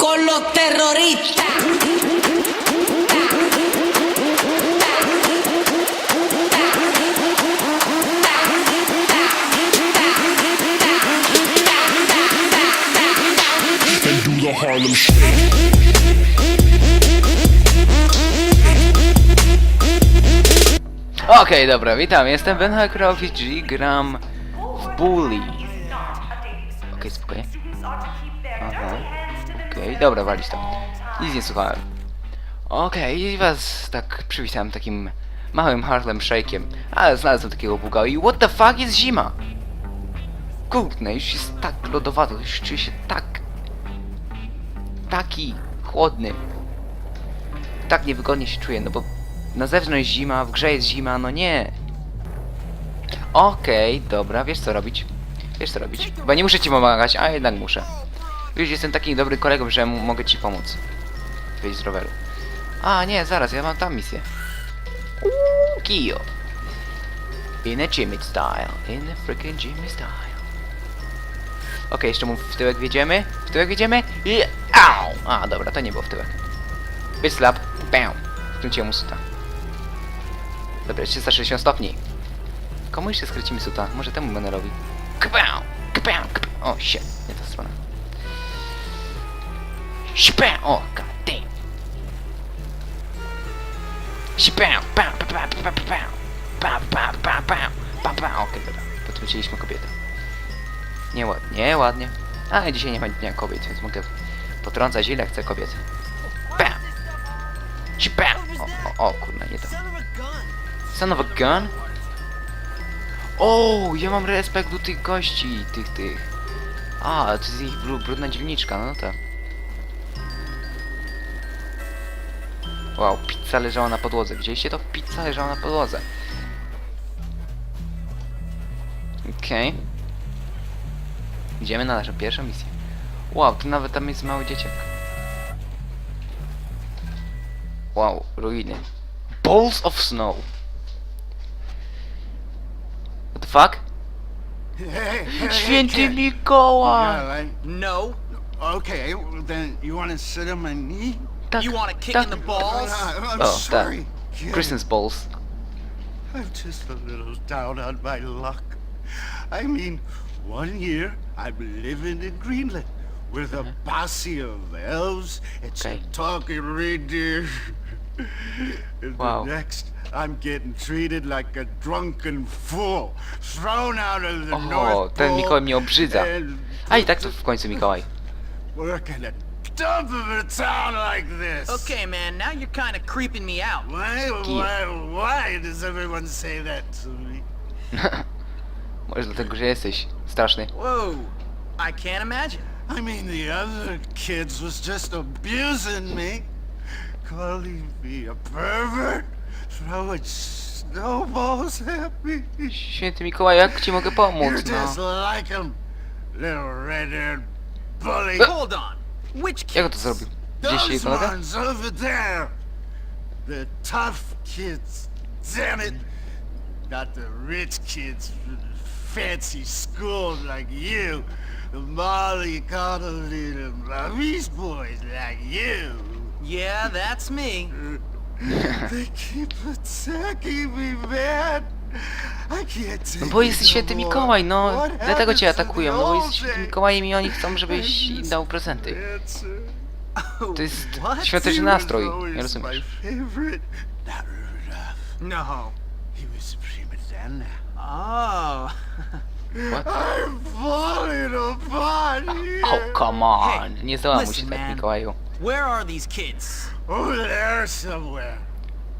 con los terroristas. and do the Harlem Shake. Okej, dobra, witam, jestem Ben Hakrowicz i gram w Bully. Okej, spokojnie. Dobra, walić to. Nic nie słuchałem. Okej, i was tak przywitałem takim małym Harlem Shake'iem. Ale znalazłem takiego buga i what the fuck jest zima? Kurde, już jest tak lodowato, już czuję się tak... Taki chłodny. Tak niewygodnie się czuję, no bo na zewnątrz zima, w grze jest zima, no nie. Okej, dobra, wiesz co robić. Wiesz co robić. Bo nie muszę ci pomagać, a jednak muszę. Już jestem taki dobry kolegą, że mogę ci pomóc. Wyjść z roweru. A, nie, zaraz, ja mam tam misję. Uuu, Kijo. In a Jimmy style. In a freaking Jimmy style. Okej, jeszcze mu w tyłek wjedziemy. W tyłek wjedziemy. I... Au! A, dobra, to nie było w tyłek. Bitch slap. Bam. Wkręciłem mu suta. Dobra, 360 stopni. Komu jeszcze skrócimy suta? Może temu banerowi. Kpał! Kpał! Kpał! O, shit. Nie ta strona. Śpę! O, god. Śpę! Pa, pa, pa, pa, pa, pa. Pa, pa, pa, pa. Pa, pa. Okej, dobra. Potrąciliśmy kobietę. Nieładnie, nieładnie. Ale dzisiaj nie ma dnia kobiet, więc mogę potrącać ile chcę kobiet. Bam! Bam! O, o, o kurna, nie to. Son of a gun? O, ja mam respekt do tych gości, tych, tych. A, to jest ich bru- brudna dzielniczka, no tak. Wow, pizza leżała na podłodze. Widzieliście to? Pizza leżała na podłodze. Okej. Idziemy na naszą pierwszą misję. Wow, tu nawet tam jest mały dzieciak. Wow, ruiny. Balls of snow. What the fuck? Hey, hey, Święty. Mikołaj! No. Okay, then you want to sit on my knee? Tak, You want a kick tak. in the balls? Uh, I'm Oh, sorry. that. kid. Christmas balls. I'm just a little down on my luck. I mean, one year I'm living in Greenland with a posse of elves and some Okay. talking reindeer. and Wow. the next, I'm getting treated like a drunken fool, thrown out of the O, North ten Pole Mikołaj mnie obrzydza. and A i tak to w końcu Mikołaj. work in a dump of a town like this. Okay, man, now you're kind of creeping me out. Why, why, why does everyone say that to me? Może dlatego, że jesteś straszny. Whoa. I can't imagine. I mean, the other kids was just abusing me, calling me a pervert, throwing snowballs at me. Święty Mikołaj, jak ci mogę pomóc, just no? like him, little red-haired bully. Hold on. Which Jak on kids? to zrobił? Gdzieś Those ones over there, the tough kids, damn it. Not the rich kids from fancy schools like you. The Molly Connolly, the Maurice boys like you. Yeah, that's me. They keep attacking me, man. No bo jesteś święty. Mikołaj, no. What Dlatego cię atakują, no bo jesteś świętym? Mikołajem i oni chcą, żebyś im dał prezenty. To jest What? świąteczny nastrój, nie rozumiesz? My favorite. Not Rudolph. No. He was prima donna. Oh. What? I'm falling apart here. Oh, come on! Nie załamuj się listen, tak. Mikołaju. Where are these kids? Over there somewhere.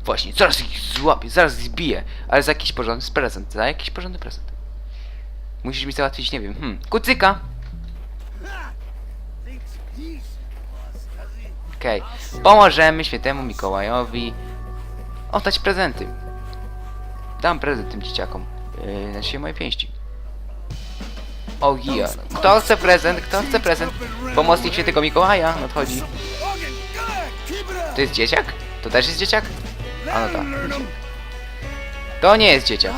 Właśnie, zaraz ich złapię, zaraz ich zbiję. Ale za jakiś porządny prezent, za jakiś porządny prezent. Musisz mi załatwić, nie wiem, hmm, kucyka! Okej, pomożemy świętemu Mikołajowi oddać prezenty. Dam prezent tym dzieciakom. Yy, znaczy moje pięści. O oh, yeah. Kto chce prezent? Kto chce prezent? Pomocnik świętego Mikołaja nadchodzi. To jest dzieciak? To też jest dzieciak? A no tak. To nie jest dzieciak.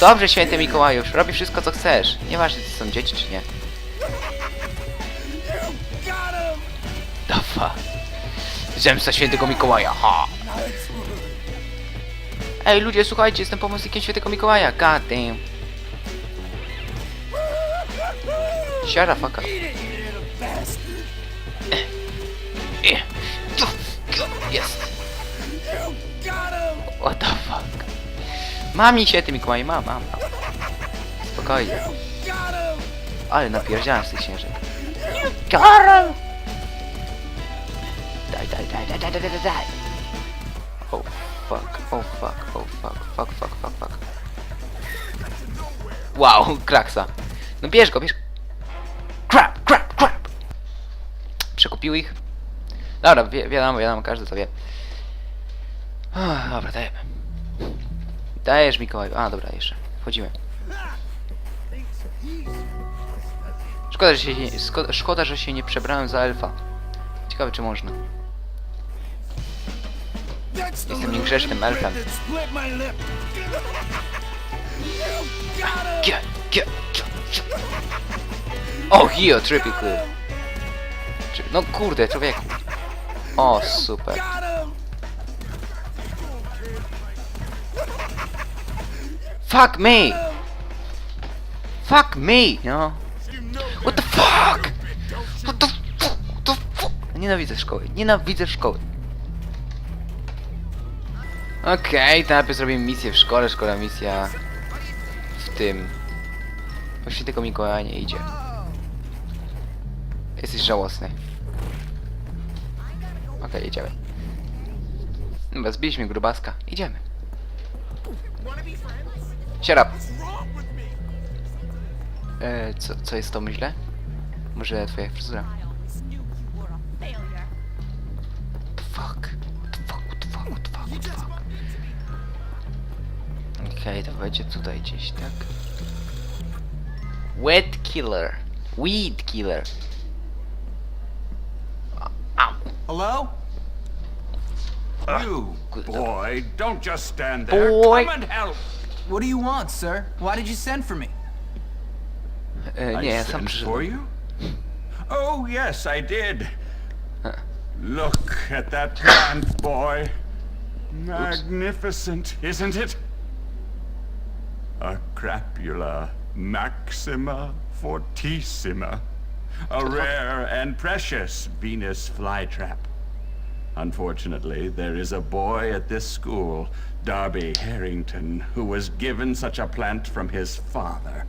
Dobrze, święty Mikołaju, robi wszystko co chcesz. Nieważne czy są dzieci czy nie. fuck? Zemsta świętego Mikołaja, ha! Ej, ludzie, słuchajcie, jestem pomocnikiem świętego Mikołaja, god damn. Shut the. Eh, eh, go, Jest. What the fuck? Mam mi święty Mikołaj, mam, mam. mam. Spokojnie. Ale napierdziałem z tych śnieżek. Karol! Daj, daj, daj, daj, daj, daj, daj, daj. Oh fuck, oh fuck, oh fuck, fuck, fuck, fuck, fuck. Wow, kraksa. No bierz go, bierz. Crap, crap, crap. Przekupił ich. Dobra, wi wiadomo, wiadomo, każdy to wie. Ach, dobra, dajemy. Dajesz Mikołaju. A, dobra, jeszcze. Wchodzimy. Szkoda, że się, nie, szkoda, że się nie przebrałem za elfa. Ciekawe, czy można. Jestem niegrzecznym elfem. Gie, gie, gie, gie. O, Hio, triple clue. Czy- No kurde, człowieku. O, super. Fuck me! Fuck me, no. What the fuck? What the fuck? What the fuck? Nienawidzę szkoły. Nienawidzę szkoły. Okej, to najpierw zrobimy misję w szkole, szkoła misja w tym. Właśnie tylko Mikołaja nie idzie. Jesteś żałosny. Okej, jedziemy. Dobra, zbiliśmy grubaska. Idziemy. Shut up. E, co, co jest to źle? Może twoja fryzura? Fuck? Fuck? Fuck? Fuck? Fuck? Okej, to będzie tutaj gdzieś, tak? Wet killer. Weed killer. Hello? You, boy, don't just stand there. Boy. Come and help. What do you want, sir? Why did you send for me? Uh, I nie, ja sam sent przyszedłem. for you? Oh, yes, I did. Look at that plant, boy. Magnificent, isn't it? A crapula maxima fortissima. A rare and precious Venus flytrap. Unfortunately, there is a boy at this school, Darby Harrington, who was given such a plant from his father.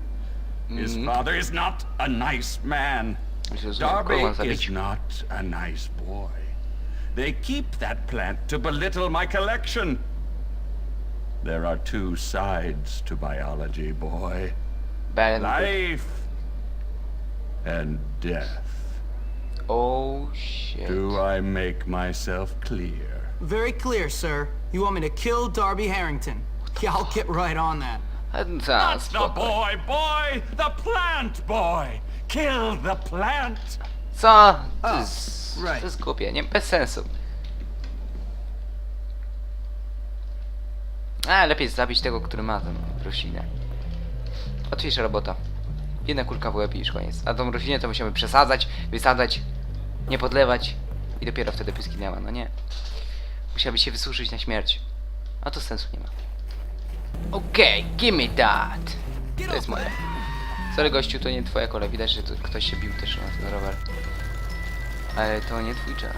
His father is not a nice man. Darby is not a nice boy. They keep that plant to belittle my collection. There are two sides to biology, boy. Life and death. Oh shit. Do I make myself clear? Very clear, sir. You want me to kill Darby Harrington? Yeah, I'll get right on that. Ta, the boy, boy! The plant, boy! Kill the plant! Co? To A, jest, right. to jest głupie, nie, bez sensu. A, lepiej zabić tego, który ma tę roślinę. Łatwiejsza robota. Jedna kulka w łeb i już koniec. A tą roślinę to musimy przesadzać, wysadzać, nie podlewać i dopiero wtedy nie ma, no nie. Musiałaby się wysuszyć na śmierć. A to sensu nie ma. Okej, okay, give me that. To jest moje. Sorry gościu, to nie twoja kolej. Widać, że ktoś się bił też na ten rower. Ale to nie twój czas.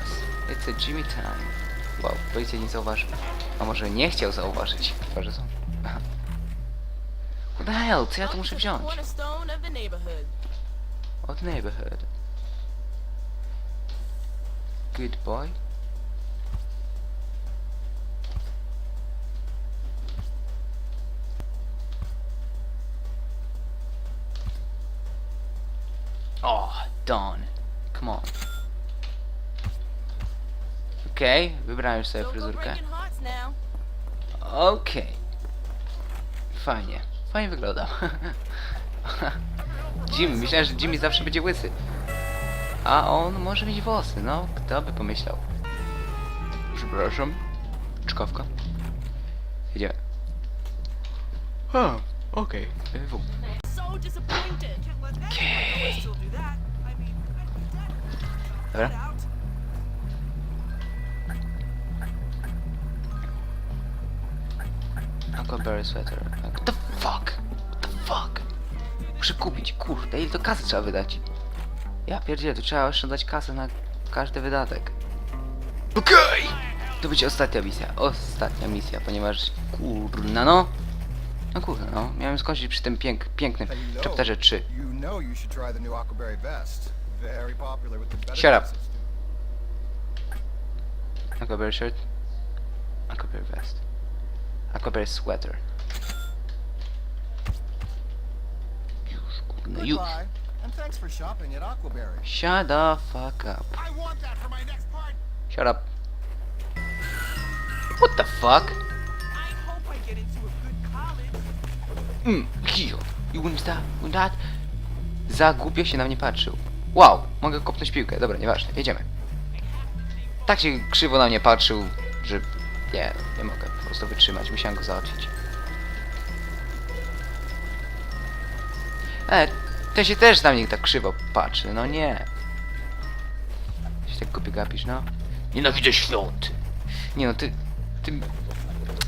It's a Jimmy time. Wow, policja nie zauważył. A może nie chciał zauważyć. Twarze są. What the hell? Co ja tu muszę wziąć? Od neighborhood. Good boy. Oh, Dawn. Come on. Okej, okay, wybrałem sobie fryzurkę. Okej. Fajnie. Fajnie wyglądam. Jimmy, myślałem, że Jimmy zawsze będzie łysy. A on może mieć włosy, no kto by pomyślał. Przepraszam. Czkawka. Idziemy. Oh, okej. Okay. W. Okej. Dobra. Huckleberry sweater. What the fuck? What the fuck? Muszę kupić, kurde, ile to kasy trzeba wydać? Ja pierdzielę, to trzeba oszczędzać kasę na każdy wydatek. Okej! To będzie ostatnia misja, ostatnia misja, ponieważ kurna no. No kurna no, miałem skończyć przy tym pięk, pięknym chapterze 3. You know you should try the new Aquaberry vest. Very popular with the better Shut up. Aquaberry shirt. Aquaberry vest. Aquaberry sweater. Już, kurna, już. Goodbye, and thanks for shopping at Aquaberry. Shut the fuck up. I want that for my next part. Shut up. What the fuck? I hope I get into a good college. Mm, kill. Za głupio się na mnie patrzył. Wow, mogę kopnąć piłkę. Dobra, nieważne, jedziemy. Tak się krzywo na mnie patrzył, że... Nie, nie mogę po prostu wytrzymać, musiałem go załatwić. E, ten się też na mnie tak krzywo patrzy, no nie. Się tak głupio gapisz, no. Nienawidzę świąt. Nie no, ty... Tym,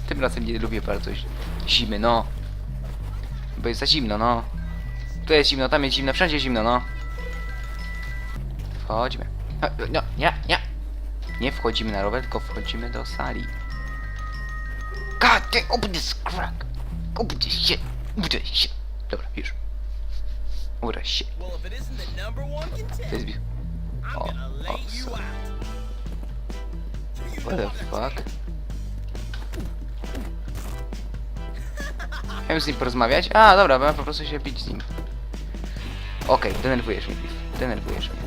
tym razem nie lubię bardzo zi- zimy, no. Bo jest za zimno, no. Tu jest zimno, tam jest zimno, wszędzie zimno, no. Wchodźmy. No, no, nie, nie. Nie wchodzimy na rower, tylko wchodzimy do sali. God damn, open this crack. Open this shit. Open this shit. Dobra, już. Contender, jest... I'm O, out. What the fuck? Miałem z nim porozmawiać? A, dobra, ja po prostu się bić z nim. Okej, denerwujesz mnie, Biff. Denerwujesz mnie.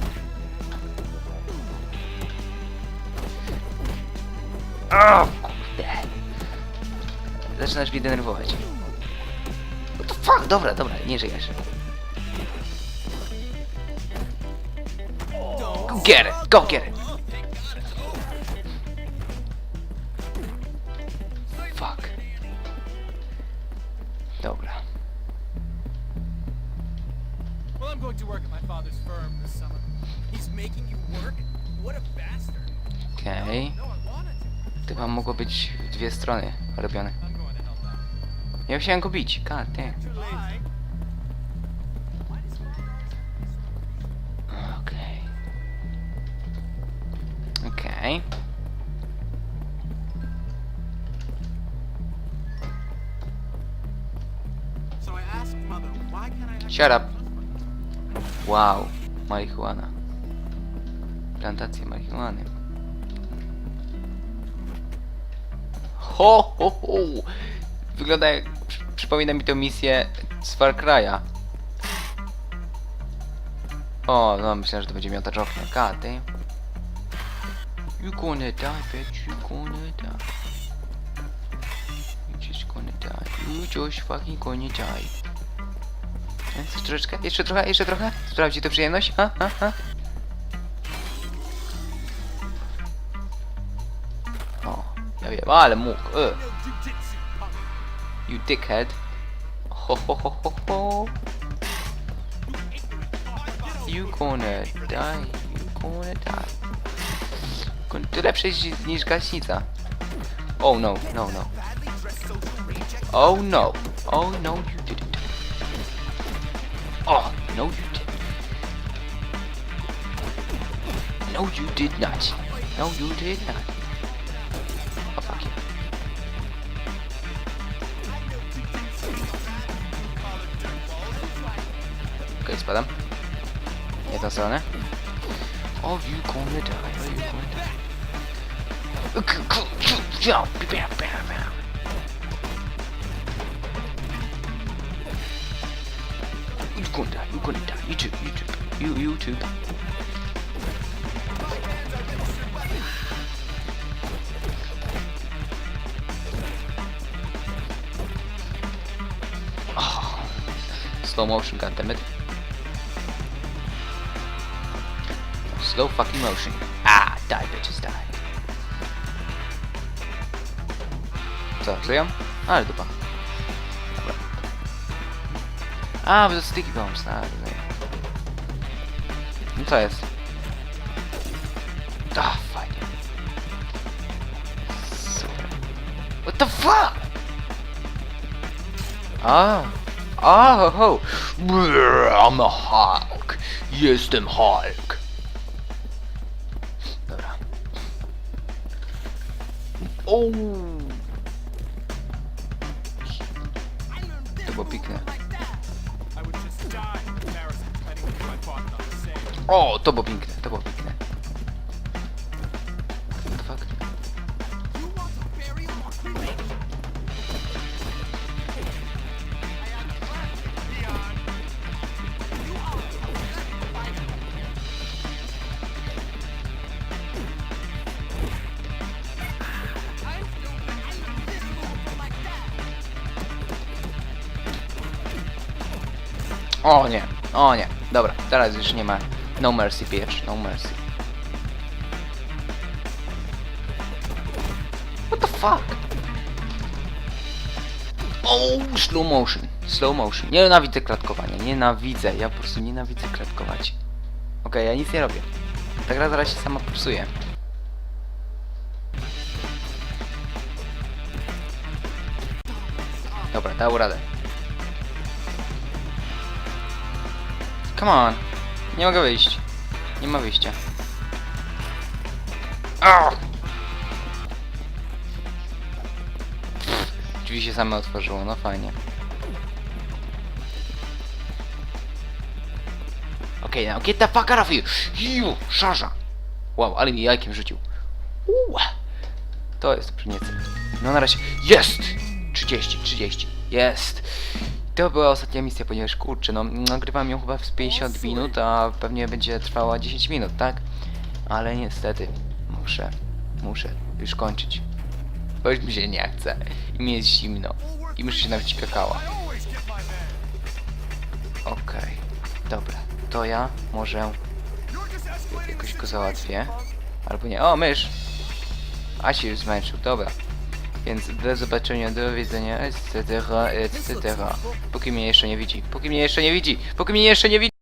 O, kurde. Zaczynasz mnie denerwować. What the fuck? Dobra, dobra, nie żyjesz. Get it, go get it. Fuck. Dobra. Well, I'm going to work at my father's firm this summer. He's making you work? What a bastard. Okej. No, to. To chyba mogło być w dwie strony robione. Ja musiałem go bić. God damn. Okej. Have Shut up. Wow. Marihuana. Plantacje marihuany. Ho, ho, ho. Wygląda jak... przy- Przypomina mi tę misję z Far Cry'a. O, no myślę, że to będzie miał ta okno. God damn. You gonna die, bitch. You gonna die. You just gonna die. You just fucking gonna die. Jeszcze troszeczkę? Jeszcze trochę? Jeszcze trochę? Sprawdzi to przyjemność? Ha? Ha? Ha? O, ja wiem, ale mógł. E. You dickhead. Ho ho ho ho ho. You gonna die. You gonna die. Lepsze niż- gaśnica. Oh no, no, no. Oh no. Oh no, you didn't. Oh, no you didn't. No you did not. No you did not. Oh fuck you. Okej, spadam. Nie tą stronę. Oh, you gonna die. Oh, you gonna die. K- k- k- ja, bam, bam, bam. You gonna die, you gonna die. You too, you too. You, you. Oh, slow motion, goddammit. Slow fucking motion. Ah, die bitches, die. Co, żyją? Ale dupa. Dobra. A, bo to sticky bombs, tak. tak. No co jest? Ah, fajnie. Super. What the fuck? A, a, ho, ho. Brr, I'm a Hulk. Jestem Hulk. Dobra. O. same. O, to było piękne, to było piękne. O nie, o nie. Dobra, teraz już nie ma no mercy, bitch, no mercy. What the fuck? O, slow motion, slow motion. Nienawidzę klatkowania, nienawidzę, ja po prostu nienawidzę klatkować. Okej, ja nic nie robię. Ta gra zaraz się sama popsuje. Dobra, dał radę. Come on. Nie mogę wyjść. Nie ma wyjścia. Arr! Drzwi się same otworzyło, no fajnie. Okej, okay, now get the fuck out of here! You, szarza! Wow, ale mi jajkiem rzucił. Uuu. To jest przyniecę. No na razie. Jest! 30, 30. Jest! To była ostatnia misja, ponieważ kurczę, no nagrywam ją chyba w 50 minut, a pewnie będzie trwała 10 minut, tak? Ale niestety muszę, muszę już kończyć. Bo już mi się nie chce i mi jest zimno i muszę się napić kakała. Okej, dobra, to ja może jakoś go załatwię. Albo nie, o mysz! A się już zmęczył, dobra. Więc do zobaczenia, do widzenia, etc., etc. Póki mnie jeszcze nie widzi. Póki mnie jeszcze nie widzi. Póki mnie jeszcze nie widzi.